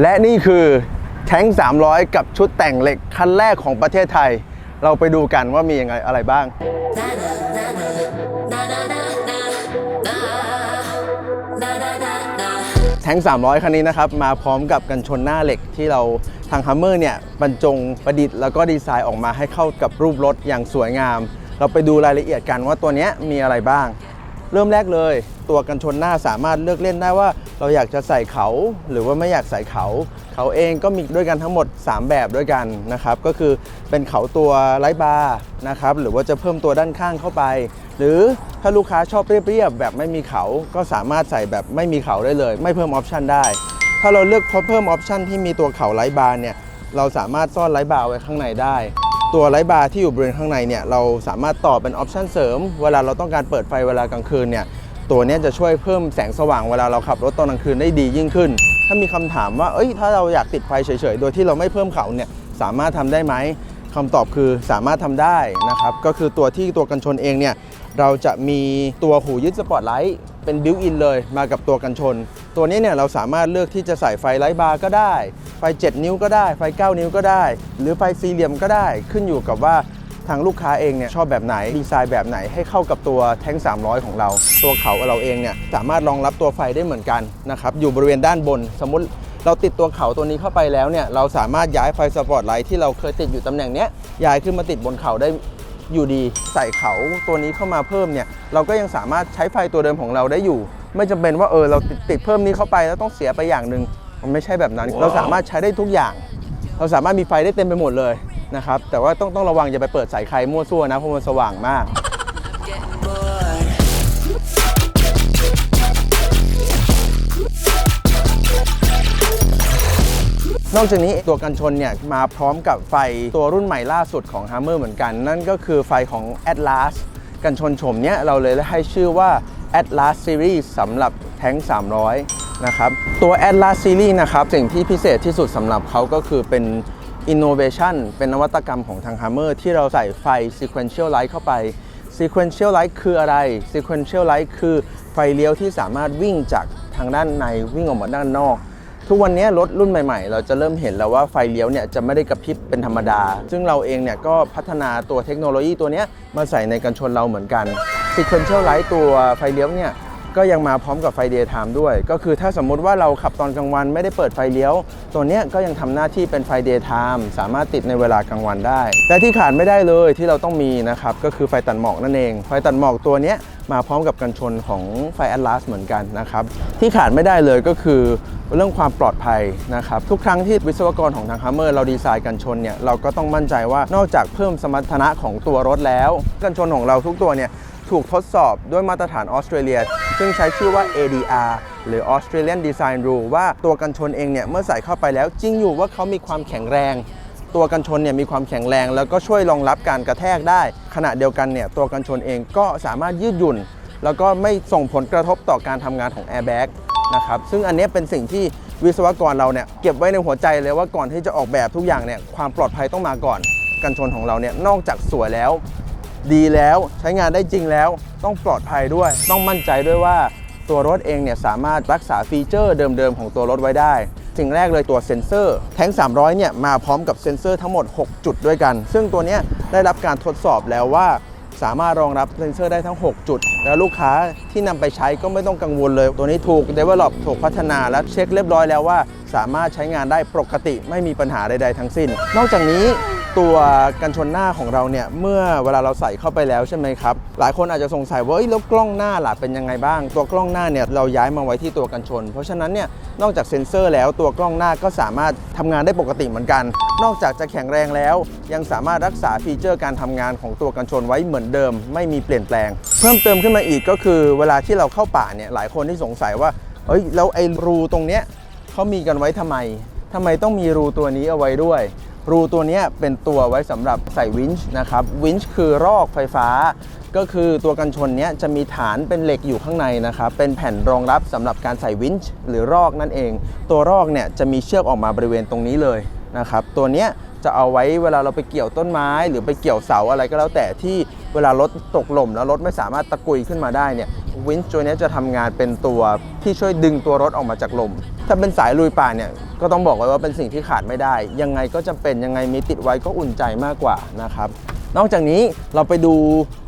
และนี่คือแท้ง300 กับชุดแต่งเหล็กคันแรกของประเทศไทย เราไปดูกันว่ามีอยังไงอะไรบ้าง แท้ง300 คันนี้นะครับ มาพร้อมกับกันชนหน้าเหล็กที่เราทางฮัมเมอร์เนี่ยบรรจงประดิษฐ์แล้วก็ดีไซน์ออกมาให้เข้ากับรูปรถอย่างสวยงาม เราไปดูรายละเอียดกันว่าตัวนี้มีอะไรบ้าง เริ่มแรกเลย ตัวกันชนหน้าสามารถเลือกเล่นได้ว่า เราอยากจะใส่เขาหรือว่าไม่อยากใส่เขา เขาเองก็มีด้วยกันทั้งหมด 3 แบบด้วยกันนะครับก็คือเป็นเขาตัวไร้บาร์นะครับหรือว่าจะเพิ่มตัวด้านข้างเข้าไป หรือถ้าลูกค้าชอบเรียบๆแบบไม่มีเขาก็สามารถใส่แบบไม่มีเขาได้เลย ไม่เพิ่มออปชันได้ ถ้าเราเลือกเพิ่มออปชันที่มีตัวเขาไร้บาร์เนี่ยเราสามารถซ่อนไร้บาร์ไว้ข้างในได้ ตัวไร้บาร์ที่อยู่บริเวณข้างในเนี่ยเราสามารถต่อเป็นออปชันเสริม เวลาเราต้องการเปิดไฟเวลากลางคืนเนี่ยตัวนี้จะช่วยเพิ่มแสงสว่างเวลาเราขับรถตอนกลางคืนได้ดียิ่งขึ้น ถ้ามีคำถามว่าเอ้ยถ้าเราอยากติดไฟเฉยๆ โดยที่เราไม่เพิ่มเขาเนี่ยสามารถทำได้ไหมคำตอบคือสามารถทำได้นะครับก็คือตัวที่ตัวกันชนเองเนี่ยเราจะมีตัวหูยึดสปอตไลท์เป็นบิวอินเลยมากับตัวกันชน ตัวนี้เนี่ยเราสามารถเลือกที่จะใส่ไฟไลท์บาร์ก็ได้ ไฟ 7 นิ้วก็ได้ ไฟ 9 นิ้วก็ได้ หรือไฟสี่เหลี่ยมก็ได้ ขึ้นอยู่กับว่าทางลูกค้าเองเนี่ยชอบแบบไหนดีไซน์แบบไหนให้เข้ากับตัวแท้ง 300 ของเรา ตัวเขาเราเองเนี่ยสามารถรองรับตัวไฟได้เหมือนกันนะครับอยู่บริเวณด้านบน สมมติเราติดตัวเขาตัวนี้เข้าไปแล้วเนี่ยเราสามารถย้ายไฟสปอตไลท์ที่เราเคยติดอยู่ตำแหน่งเนี้ยย้ายขึ้นมาติดบนเขาได้อยู่ดีใส่เขาตัวนี้เข้ามาเพิ่มเนี่ยเราก็ยังสามารถใช้ไฟตัวเดิมของเราได้อยู่ ไม่จำเป็นว่าเออเราติดติดเพิ่มนี้เข้าไปแล้วต้องเสียไปอย่างหนึ่งมันไม่ใช่แบบนั้น เราสามารถใช้ได้ทุกอย่าง เราสามารถมีไฟได้เต็มไปหมดเลยนะครับ แต่ว่าต้องต้องระวังอย่าไปเปิดสายไฟมั่วซั่วนะเพราะมันสว่างมากนอกจากนี้ตัวกันชนเนี่ยมาพร้อมกับไฟตัวรุ่นใหม่ล่าสุดของ Hammer เหมือนกัน นั่นก็คือไฟของ Atlas กันชนชมเนี่ยเราเลยให้ชื่อว่า Atlas Series สำหรับแท้ง 300 นะครับ ตัว Atlas Series นะครับ สิ่งที่พิเศษที่สุดสำหรับเขาก็คือเป็น Innovation เป็นนวัตกรรมของทาง Hammer ที่เราใส่ไฟ Sequential Light เข้าไป Sequential Light คืออะไร Sequential Light คือไฟเลี้ยวที่สามารถวิ่งจากทางด้านในวิ่งออกมาด้านนอก ทุกวันนี้รถรุ่นใหม่ๆ เราจะเริ่มเห็นแล้วว่าไฟเลี้ยวเนี่ยจะไม่ได้กระพริบเป็นธรรมดา ซึ่งเราเองเนี่ยก็พัฒนาตัวเทคโนโลยีตัวนี้มาใส่ในกันชนเราเหมือนกัน Sequential Light ตัวไฟเลี้ยวเนี่ย ก็ยังมาพร้อมกับไฟ Daytime ด้วย ก็คือถ้าสมมุติว่าเราขับตอนกลางวันไม่ได้เปิดไฟเลี้ยว ตัวเนี้ยก็ยังทำหน้าที่เป็นไฟ Daytime สามารถติดในเวลากลางวันได้ แต่ที่ขาดไม่ได้เลยที่เราต้องมีนะครับก็คือไฟตัดหมอกนั่นเอง ไฟตัดหมอกตัวเนี้ยมาพร้อมกับกันชนของไฟ Atlas เหมือนกันนะครับที่ขาดไม่ได้เลยก็คือเรื่องความปลอดภัยนะครับทุกครั้งที่วิศวกรของทาง Hammer เราดีไซน์กันชนเนี่ยเราก็ต้องมั่นใจว่านอกจากเพิ่มสมรรถนะของตัวรถแล้ว กันชนของเราทุกตัวเนี่ยถูกทดสอบด้วยมาตรฐานออสเตรเลีย ซึ่งใช้ชื่อว่า ADR หรือ Australian Design Rule ว่าตัวกันชนเองเนี่ยเมื่อใส่เข้าไปแล้วจริงอยู่ว่าเขามีความแข็งแรง ตัวกันชนเนี่ยมีความแข็งแรง แล้วก็ช่วยรองรับการกระแทกได้ ขณะเดียวกันเนี่ยตัวกันชนเองก็สามารถยืดหยุ่น แล้วก็ไม่ส่งผลกระทบต่อการทำงานของแอร์แบ็กนะครับซึ่งอันนี้เป็นสิ่งที่วิศวกรเราเนี่ยเก็บไว้ในหัวใจเลยว่าก่อนที่จะออกแบบทุกอย่างเนี่ยความปลอดภัยต้องมาก่อน กันชนของเราเนี่ยนอกจากสวยแล้ว ดีแล้วใช้งานได้จริงแล้ว ต้องปลอดภัยด้วย ต้องมั่นใจด้วยว่าตัวรถเองเนี่ยสามารถรักษาฟีเจอร์เดิมๆของตัวรถไว้ได้ สิ่งแรกเลยตัวเซ็นเซอร์แท้ง 300 เนี่ยมาพร้อมกับเซ็นเซอร์ทั้งหมด 6 จุดด้วยกัน ซึ่งตัวนี้ได้รับการทดสอบแล้วว่าสามารถรองรับเซ็นเซอร์ได้ทั้ง 6 จุด แล้วลูกค้าที่นำไปใช้ก็ไม่ต้องกังวลเลย ตัวนี้ถูก develop ถูกพัฒนาและเช็คเรียบร้อยแล้วว่า สามารถใช้งานได้ปกติไม่มีปัญหาใดๆทั้งสิ้น นอกจากนี้ ตัวกันชนหน้าของเราเนี่ยเมื่อเวลาเราใส่เข้าไปแล้วใช่ไหมครับหลายคนอาจจะสงสัยว่าเอ้ยแล้วกล้องหน้าล่ะเป็นยังไงบ้าง ตัวกล้องหน้าเนี่ยเราย้ายมาไว้ที่ตัวกันชน เพราะฉะนั้นเนี่ยนอกจากเซ็นเซอร์แล้วตัวกล้องหน้าก็สามารถทำงานได้ปกติเหมือนกัน นอกจากจะแข็งแรงแล้ว ยังสามารถรักษาฟีเจอร์การทำงานของตัวกันชนไว้เหมือนเดิม ไม่มีเปลี่ยนแปลง เพิ่มเติมขึ้นมาอีกก็คือ เวลาที่เราเข้าป่าเนี่ยหลายคนที่สงสัยว่าเอ้ยแล้วไอ้รูตรงเนี้ยเขามีกันไว้ทำไมทำไมต้องมีรูตัวนี้เอาไว้ด้วย รูตัวนี้เป็นตัวไว้สำหรับใส่วินช์นะครับวินช์คือรอกไฟฟ้า ก็คือตัวกันชนนี้จะมีฐานเป็นเหล็กอยู่ข้างในนะครับเป็นแผ่นรองรับสำหรับการใส่วินช์หรือรอกนั่นเอง ตัวรอกเนี่ยจะมีเชือกออกมาบริเวณตรงนี้เลยนะครับตัวนี้จะเอาไว้เวลาเราไปเกี่ยวต้นไม้ หรือไปเกี่ยวเสาอะไรก็แล้วแต่ที่เวลารถตกหล่มแล้วรถไม่สามารถตะกุยขึ้นมาได้เนี่ยวินช์ตัวนี้จะทำงานเป็นตัวที่ช่วยดึงตัวรถออกมาจากหล่ม ถ้าเป็นสายลุยป่าเนี่ยก็ต้องบอกไว้ว่าเป็นสิ่งที่ขาดไม่ได้ ยังไงก็จะเป็นยังไงมีติดไว้ก็อุ่นใจมากกว่านะครับ นอกจากนี้เราไปดู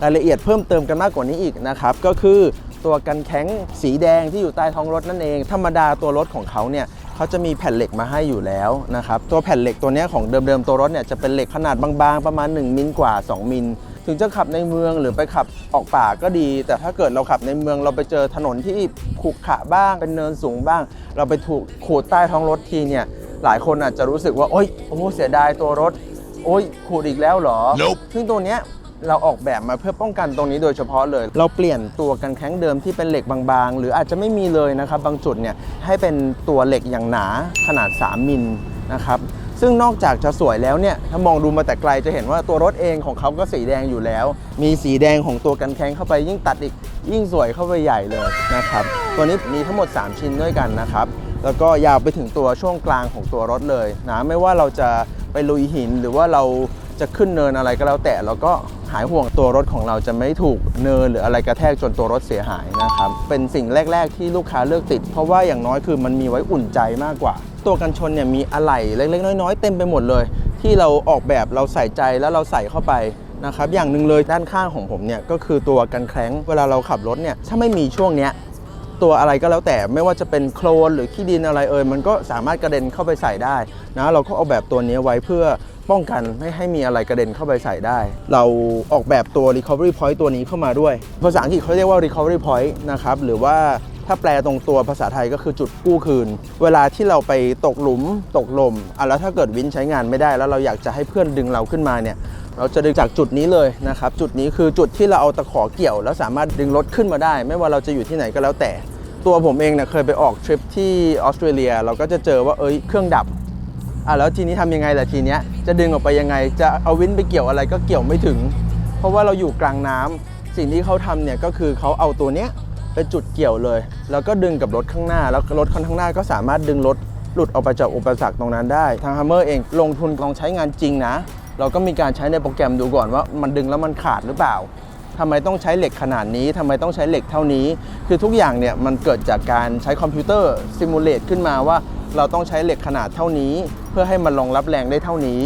รายละเอียดเพิ่มเติมกันมากกว่านี้อีกนะครับก็คือตัวกันแข็งสีแดงที่อยู่ใต้ท้องรถนั่นเอง ธรรมดาตัวรถของเขาเนี่ยเขาจะมีแผ่นเหล็กมาให้อยู่แล้วนะครับตัวแผ่นเหล็กตัวนี้ของเดิมๆตัวรถเนี่ยจะเป็นเหล็กขนาดบางๆ ประมาณ 1 มิลกว่า 2 มิล ถึงจะขับในเมืองหรือไปขับออกป่าก็ดี แต่ถ้าเกิดเราขับในเมืองเราไปเจอถนนที่ขรุขระบ้างเป็นเนินสูงบ้าง เราไปถูกขูดใต้ท้องรถทีเนี่ยหลายคนอาจจะรู้สึกว่าโอ๊ยโอ้โหเสียดายตัวรถ โอ๊ยขูดอีกแล้วเหรอ Nope ซึ่งตัวเนี้ยเราออกแบบมาเพื่อป้องกันตรงนี้โดยเฉพาะเลย เราเปลี่ยนตัวกันแข้งเดิมที่เป็นเหล็กบางๆ หรืออาจจะไม่มีเลยนะครับ บางจุดเนี่ยให้เป็นตัวเหล็กอย่างหนาขนาด 3 มิลนะครับ ซึ่งนอกจากจะสวยแล้วเนี่ยถ้ามองดูมาแต่ไกลจะเห็นว่าตัวรถเองของเขาก็สีแดงอยู่แล้ว มีสีแดงของตัวกันแข้งเข้าไปยิ่งตัดอีกยิ่งสวยเข้าไปใหญ่เลยนะครับตัวนี้มีทั้งหมด 3 ชิ้นด้วยกันนะครับแล้วก็ยาวไปถึงตัวช่วงกลางของตัวรถเลยนะไม่ว่าเราจะไปลุยหินหรือว่าเรา จะขึ้นเนินอะไรก็แล้วแต่เราก็หายห่วงตัวรถของเราจะไม่ถูกเนินหรืออะไรกระแทกจนตัวรถเสียหายนะครับ เป็นสิ่งแรก ๆ ที่ลูกค้าเลือกติด เพราะว่าอย่างน้อยคือมันมีไว้อุ่นใจมากกว่า ตัวกันชนเนี่ยมีอะไหล่เล็ก ๆ น้อย ๆ เต็มไปหมดเลย ที่เราออกแบบเราใส่ใจแล้วเราใส่เข้าไปนะครับอย่างหนึ่งเลยด้านข้างของผมเนี่ยก็คือตัวกันแคร้งเวลาเราขับรถเนี่ยถ้าไม่มีช่วงเนี้ยตัวอะไรก็แล้วแต่ไม่ว่าจะเป็นโคลนหรือขี้ดินอะไรเอ่ยมันก็สามารถกระเด็นเข้าไปใส่ได้นะเราก็เอาแบบตัวนี้ไว้เพื่อ ป้องกันไม่ให้มีอะไรกระเด็นเข้าไปใส่ได้ เราออกแบบตัว recovery point ตัวนี้เข้ามาด้วย ภาษาอังกฤษเขาเรียกว่า recovery point นะครับหรือว่าถ้าแปลตรงตัวภาษาไทยก็คือจุดกู้คืน เวลาที่เราไปตกหลุมตกลมอะแล้วถ้าเกิดวินใช้งานไม่ได้ แล้วเราอยากจะให้เพื่อนดึงเราขึ้นมาเนี่ย เราจะดึงจากจุดนี้เลยนะครับ จุดนี้คือจุดที่เราเอาตะขอเกี่ยว แล้วสามารถดึงรถขึ้นมาได้ ไม่ว่าเราจะอยู่ที่ไหนก็แล้วแต่ ตัวผมเองเนี่ยเคยไปออกทริปที่ออสเตรเลีย เราก็จะเจอว่าเอ้ยเครื่องดับ อะแล้วทีนี้ทำยังไงล่ะทีเนี้ยจะดึงออกไปยังไง จะเอาวินไปเกี่ยวอะไรก็เกี่ยวไม่ถึง เพราะว่าเราอยู่กลางน้ำสิ่งที่เขาทำเนี่ยก็คือเขาเอาตัวเนี้ยเป็นจุดเกี่ยวเลย แล้วก็ดึงกับรถข้างหน้า แล้วรถข้างหน้าก็สามารถดึงรถหลุดออกไปจากอุปสรรคตรงนั้นได้ ทางฮัมเมอร์เองลงทุนลองใช้งานจริงนะ เราก็มีการใช้ในโปรแกรมดูก่อนว่ามันดึงแล้วมันขาดหรือเปล่าทำไมต้องใช้เหล็กขนาดนี้ทำไมต้องใช้เหล็กเท่านี้ คือทุกอย่างเนี่ยมันเกิดจากการใช้คอมพิวเตอร์ซิมูเลตขึ้นมาว่า เราต้องใช้เหล็กขนาดเท่านี้ เพื่อให้มันรองรับแรงได้เท่านี้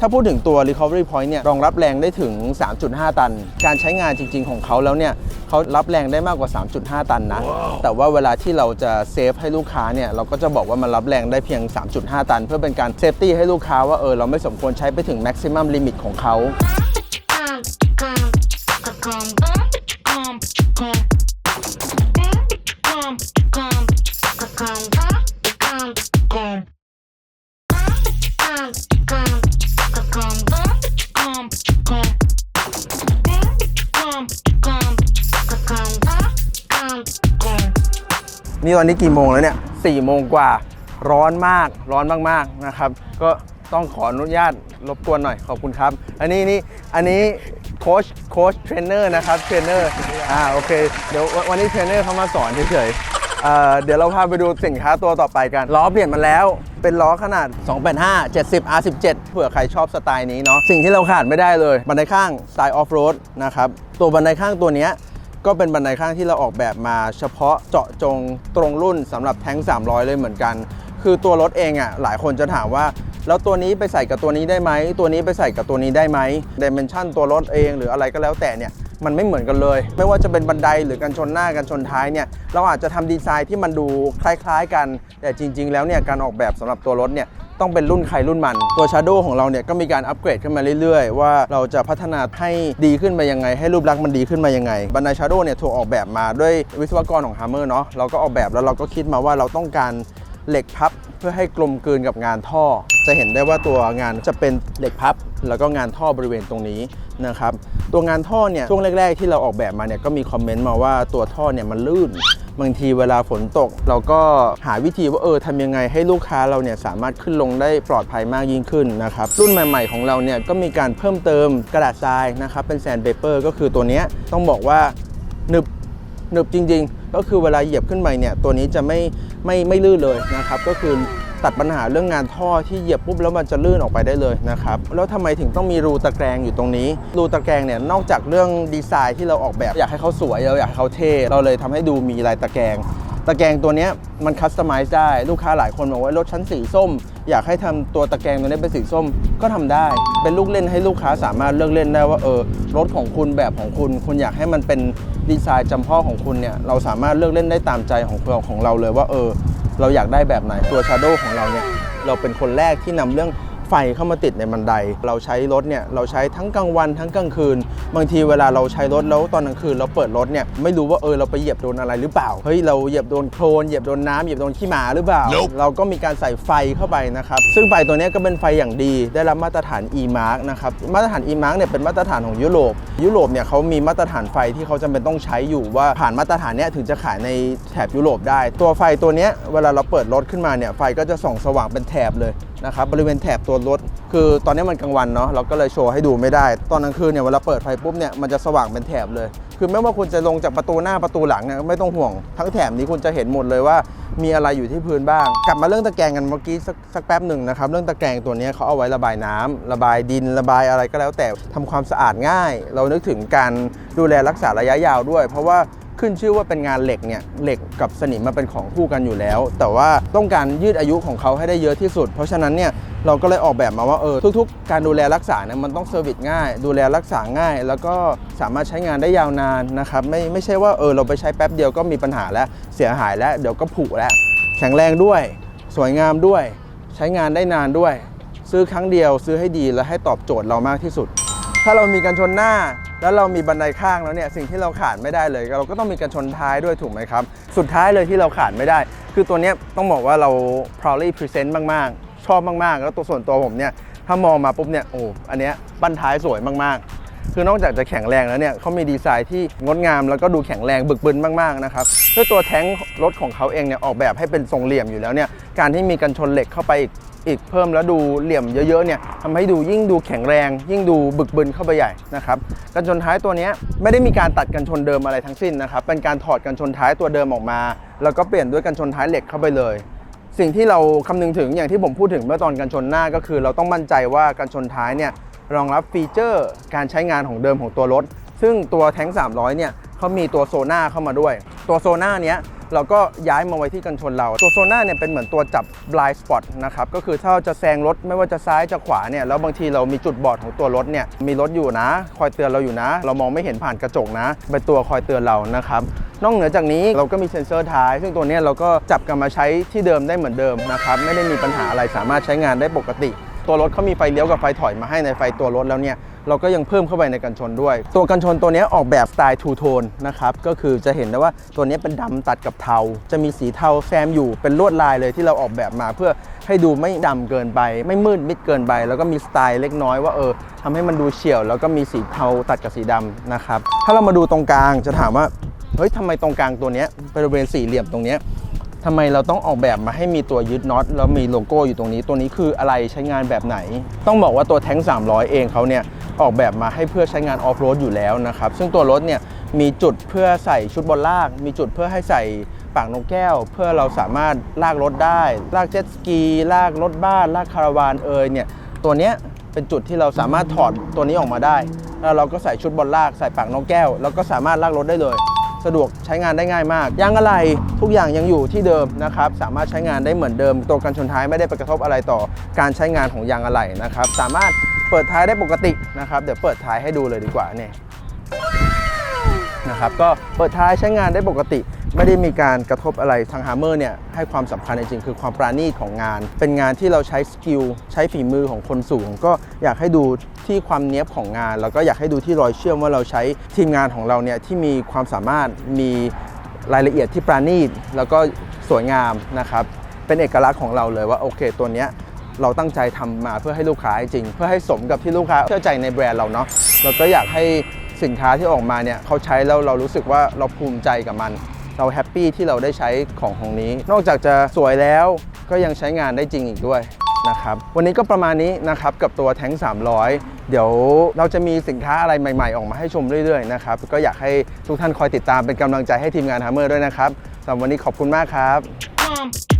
ถ้าพูดถึงตัว Recovery Point เนี่ยรองรับแรงได้ถึง 3.5 ตัน การใช้งานจริง ๆ ของเขาแล้วเนี่ยเขารับแรงได้มากกว่า 3.5 ตันนะแต่ว่าเวลาที่เราจะเซฟให้ลูกค้าเนี่ย เราก็จะบอกว่ามันรับแรงได้เพียง 3.5 ตัน เพื่อเป็นการเซฟตี้ให้ลูกค้าว่าเออเราไม่สมควรใช้ไปถึง maximum limit ของเขา นี่ตอนนี้กี่โมงแล้วเนี่ยสี่โมงกว่าร้อนมากร้อนมากๆนะครับ ก็ต้องขออนุญาตรบกวนหน่อยขอบคุณครับ อันนี้นี่อันนี้โค้ชโค้ชเทรนเนอร์นะครับเทรนเนอร์อ่าโอเคเดี๋ยววันนี้เทรนเนอร์เขามาสอนเฉยๆเอ่อเดี๋ยวเราพาไปดูสินค้าตัวต่อไปกัน ล้อเปลี่ยนมาแล้วเป็นล้อขนาด 285 70 R17 เผื่อใครชอบสไตล์นี้เนาะสิ่งที่เราขาดไม่ได้เลย บันไดข้างสไตล์ออฟโรดนะครับตัวบันไดข้างตัวเนี้ย ก็เป็นบันไดข้างที่เราออกแบบมา เฉพาะเจาะจงตรงรุ่นสำหรับแท้ง 300 เลยเหมือนกัน คือตัวรถเองอะหลายคนจะถามว่าแล้วตัวนี้ไปใส่กับตัวนี้ได้ไหม ตัวนี้ไปใส่กับตัวนี้ได้ไหมดิเมนชันตัวรถเองหรืออะไรก็แล้วแต่เนี่ยมันไม่เหมือนกันเลย ไม่ว่าจะเป็นบันไดหรือกันชนหน้ากันชนท้ายเนี่ยเราอาจจะทำดีไซน์ที่มันดูคล้าย ๆ กัน แต่จริง ๆ แล้วเนี่ยการออกแบบสำหรับตัวรถเนี่ย ต้องเป็นรุ่นใครรุ่นมัน ตัว Shadow ของเราเนี่ยก็มีการอัปเกรดขึ้นมาเรื่อยๆ ว่าเราจะพัฒนาให้ดีขึ้นไปยังไง ให้รูปลักษณ์มันดีขึ้นมายังไงบันได Shadow เนี่ยถูกออกแบบมาด้วยวิศวกรของ Hammer เนาะเราก็ออกแบบแล้วเราก็คิดมาว่าเราต้องการเหล็กพับเพื่อให้กลมกลืนกับงานท่อ จะเห็นได้ว่าตัวงานจะเป็นเหล็กพับ แล้วก็งานท่อบริเวณตรงนี้นะครับตัวงานท่อเนี่ยช่วงแรก ๆ ที่เราออกแบบมาเนี่ยก็มีคอมเมนต์มาว่าตัวท่อเนี่ยมันลื่น บางทีเวลาฝนตก เราก็หาวิธีว่าเออทำยังไงให้ลูกค้าเราเนี่ยสามารถขึ้นลงได้ปลอดภัยมากยิ่งขึ้นนะครับรุ่นใหม่ ๆ ของเราเนี่ยก็มีการเพิ่มเติมกระดาษทรายนะครับเป็นแซนเปเปอร์ก็คือตัวนี้ต้องบอกว่าหนึบหนึบจริง ๆ ก็คือเวลาเหยียบขึ้นไปเนี่ยตัวนี้จะไม่ไม่ไม่ลื่นเลยนะครับก็คือ ตัดปัญหาเรื่องงานท่อที่เหยียบปุ๊บแล้วมันจะลื่นออกไปได้เลยนะครับแล้วทำไมถึงต้องมีรูตะแกรงอยู่ตรงนี้ รูตะแกรงเนี่ยนอกจากเรื่องดีไซน์ที่เราออกแบบ อยากให้เขาสวยเราอยากให้เขาเท่เราเลยทำให้ดูมีลายตะแกรงตะแกรงตัวเนี้ยมันคัสตอมไมซ์ได้ลูกค้าหลายคนบอกว่ารถชั้นสีส้ม อยากให้ทำตัวตะแกรงตัวนี้เป็นสีส้มก็ทำได้ เป็นลูกเล่นให้ลูกค้าสามารถเลือกเล่นได้ว่าเออรถของคุณแบบของคุณ คุณอยากให้มันเป็นดีไซน์จำเพาะของคุณเนี่ยเราสามารถเลือกเล่นได้ตามใจของเราของเราเลยว่าเออ เราอยากได้แบบไหนตัว Shadow ของเราเนี่ยเราเป็นคนแรกที่นำเรื่อง ไฟเข้ามาติดในบันได เราใช้รถเนี่ยเราใช้ทั้งกลางวันทั้งกลางคืน บางทีเวลาเราใช้รถแล้วตอนกลางคืนเราเปิดรถเนี่ยไม่รู้ว่าเออเราไปเหยียบโดนอะไรหรือเปล่าเฮ้ยเราเหยียบโดนโคลนเหยียบโดนน้ำเหยียบโดนขี้หมาหรือเปล่า Nope เราก็มีการใส่ไฟเข้าไปนะครับซึ่งไฟตัวเนี้ยก็เป็นไฟอย่างดี ได้รับมาตรฐาน E-Mark นะครับมาตรฐาน E-Mark เนี่ยเป็นมาตรฐานของยุโรปยุโรปเนี่ยเขามีมาตรฐานไฟที่เขาจำเป็นต้องใช้อยู่ว่าผ่านมาตรฐานเนี้ยถึงจะขายในแถบยุโรปได้ ตัวไฟตัวเนี้ยเวลาเราเปิดรถขึ้นมาเนี่ยไฟก็จะส่องสว่างเป็นแถบเลย นะครับบริเวณแถบตัวรถ คือตอนนี้มันกลางวันเนาะเราก็เลยโชว์ให้ดูไม่ได้ ตอนกลางคืนเนี่ยเวลาเปิดไฟปุ๊บเนี่ยมันจะสว่างเป็นแถบเลย คือไม่ว่าคุณจะลงจากประตูหน้าประตูหลังเนี่ยไม่ต้องห่วง ทั้งแถบนี้คุณจะเห็นหมดเลยว่ามีอะไรอยู่ที่พื้นบ้าง กลับมาเรื่องตะแกรงกันเมื่อกี้สักสักแป๊บหนึ่งนะครับเรื่องตะแกรงตัวนี้เขาเอาไว้ระบายน้ำระบายดินระบายอะไรก็แล้วแต่ทำความสะอาดง่าย เรานึกถึงการดูแลรักษาระยะยาวด้วย เพราะว่า ขึ้นชื่อว่าเป็นงานเหล็กเนี่ยเหล็กกับสนิมมาเป็นของคู่กันอยู่แล้ว แต่ว่าต้องการยืดอายุของเขาให้ได้เยอะที่สุด เพราะฉะนั้นเนี่ยเราก็เลยออกแบบมาว่าเออทุกๆ การดูแลรักษาเนี่ยมันต้องเซอร์วิสง่าย ดูแลรักษาง่าย แล้วก็สามารถใช้งานได้ยาวนานนะครับไม่ไม่ใช่ว่าเออเราไปใช้แป๊บเดียวก็มีปัญหาแล้วเสียหายแล้วเดี๋ยวก็ผุแล้ว แข็งแรงด้วย สวยงามด้วย ใช้งานได้นานด้วย ซื้อครั้งเดียวซื้อให้ดีและให้ตอบโจทย์เรามากที่สุด ถ้าเรามีกันชนหน้า แล้วเรามีบันไดข้างแล้วเนี่ยสิ่งที่เราขาดไม่ได้เลย เราก็ต้องมีกันชนท้ายด้วยถูกไหมครับ สุดท้ายเลยที่เราขาดไม่ได้ คือตัวนี้ต้องบอกว่าเรา proudly present มากๆ ชอบมากๆ แล้วตัวส่วนตัวผมเนี่ยถ้ามองมาปุ๊บเนี่ยโอ้อันเนี้ยบั้นท้ายสวยมากๆคือนอกจากจะแข็งแรงแล้วเนี่ยเขามีดีไซน์ที่งดงามแล้วก็ดูแข็งแรงบึกบึนมากๆนะครับด้วยตัวแท้งรถของเขาเองเนี่ยออกแบบให้เป็นทรงเหลี่ยมอยู่แล้วเนี่ยการที่มีกันชนเหล็กเข้าไปอีก อีกเพิ่มแล้วดูเหลี่ยมเยอะๆเนี่ยทำให้ดูยิ่งดูแข็งแรง ยิ่งดูบึกบึนเข้าไปใหญ่นะครับกันชนท้ายตัวเนี้ยไม่ได้มีการตัดกันชนเดิมอะไรทั้งสิ้นนะครับเป็นการถอดกันชนท้ายตัวเดิมออกมา แล้วก็เปลี่ยนด้วยกันชนท้ายเหล็กเข้าไปเลยสิ่งที่เราคำนึงถึงอย่างที่ผมพูดถึงเมื่อตอนกันชนหน้าก็คือ เราต้องมั่นใจว่ากันชนท้ายเนี่ยรองรับฟีเจอร์การใช้งานของเดิมของตัวรถ ซึ่งตัวแท้ง300เนี่ยเขามีตัวโซน่าเข้ามาด้วย ตัวโซน่าเนี้ย เราก็ย้ายมาไว้ที่กันชนเรา ตัวโซน่าเนี่ยเป็นเหมือนตัวจับ blind spot นะครับก็คือถ้าเราจะแซงรถไม่ว่าจะซ้ายจะขวาเนี่ยแล้วบางทีเรามีจุดบอดของตัวรถเนี่ยมีรถอยู่นะ คอยเตือนเราอยู่นะ เรามองไม่เห็นผ่านกระจกนะเป็นตัวคอยเตือนเรานะครับนอกเหนือจากนี้เราก็มีเซ็นเซอร์ท้าย ซึ่งตัวเนี้ยเราก็จับกลับมาใช้ที่เดิมได้เหมือนเดิมนะครับไม่ได้มีปัญหาอะไรสามารถใช้งานได้ปกติ ตัวรถเขามีไฟเลี้ยวกับไฟถอยมาให้ในไฟตัวรถแล้วเนี่ย เราก็ยังเพิ่มเข้าไปในกันชนด้วย ตัวกันชนตัวนี้ออกแบบสไตล์ทูโทนนะครับก็คือจะเห็นได้ว่าตัวนี้เป็นดำตัดกับเทา จะมีสีเทาแซมอยู่เป็นลวดลายเลยที่เราออกแบบมาเพื่อให้ดูไม่ดำเกินไป ไม่มืดมิดเกินไป แล้วก็มีสไตล์เล็กน้อยว่าเออทำให้มันดูเฉียว แล้วก็มีสีเทาตัดกับสีดำนะครับถ้าเรามาดูตรงกลางจะถามว่าเฮ้ยทำไมตรงกลางตัวนี้บริเวณสี่เหลี่ยมตรงนี้ ทำไมเราต้องออกแบบมาให้มีตัวยึดน็อตแล้วมีโลโก้อยู่ตรงนี้ ตัวนี้คืออะไรใช้งานแบบไหน ต้องบอกว่าตัวแท้ง300 เองเขาเนี่ยออกแบบมาให้เพื่อใช้งานออฟโรดอยู่แล้วนะครับ ซึ่งตัวรถเนี่ยมีจุดเพื่อใส่ชุดบนลาก มีจุดเพื่อให้ใส่ปากนกแก้ว เพื่อเราสามารถลากรถได้ ลากเจ็ตสกี ลากรถบ้าน ลากคาราวานเอยเนี่ยตัวเนี้ยเป็นจุดที่เราสามารถถอดตัวนี้ออกมาได้ แล้วเราก็ใส่ชุดบอลลากใส่ปากนกแก้ว แล้วก็สามารถลากรถได้เลย สะดวกใช้งานได้ง่ายมากยางอะไหล่ทุกอย่างยังอยู่ที่เดิมนะครับสามารถใช้งานได้เหมือนเดิม ตัวกันชนท้ายไม่ได้ไปกระทบอะไรต่อการใช้งานของยางอะไหล่นะครับสามารถเปิดท้ายได้ปกตินะครับเดี๋ยวเปิดท้ายให้ดูเลยดีกว่าเนี่ยนะครับก็เปิดท้ายใช้งานได้ปกติ ไม่ได้มีการกระทบอะไรทางฮาร์เมอร์เนี่ยให้ความสำคัญจริงๆคือความปราณีตของงาน เป็นงานที่เราใช้สกิลใช้ฝีมือของคนสูง ก็อยากให้ดูที่ความเนี้ยบของงาน แล้วก็อยากให้ดูที่รอยเชื่อมว่าเราใช้ทีมงานของเราเนี่ยที่มีความสามารถมีรายละเอียดที่ปราณีตแล้วก็สวยงามนะครับเป็นเอกลักษณ์ของเราเลยว่าโอเค ตัวเนี้ยเราตั้งใจทำมาเพื่อให้ลูกค้าจริง เพื่อให้สมกับที่ลูกค้าเชื่อใจในแบรนด์เราเนาะเราก็อยากให้สินค้าที่ออกมาเนี่ยเขาใช้แล้วเรารู้สึกว่าเราภูมิใจกับมัน เราแฮปปี้ที่เราได้ใช้ของของนี้ นอกจากจะสวยแล้วก็ยังใช้งานได้จริงอีกด้วยนะครับวันนี้ก็ประมาณนี้นะครับกับตัวแท้ง 300 เดี๋ยวเราจะมีสินค้าอะไรใหม่ๆ ออกมาให้ชมเรื่อยๆนะครับก็อยากให้ทุกท่านคอยติดตามเป็นกำลังใจให้ทีมงานฮัมเมอร์ด้วยนะครับสำหรับวันนี้ขอบคุณมากครับ Mom.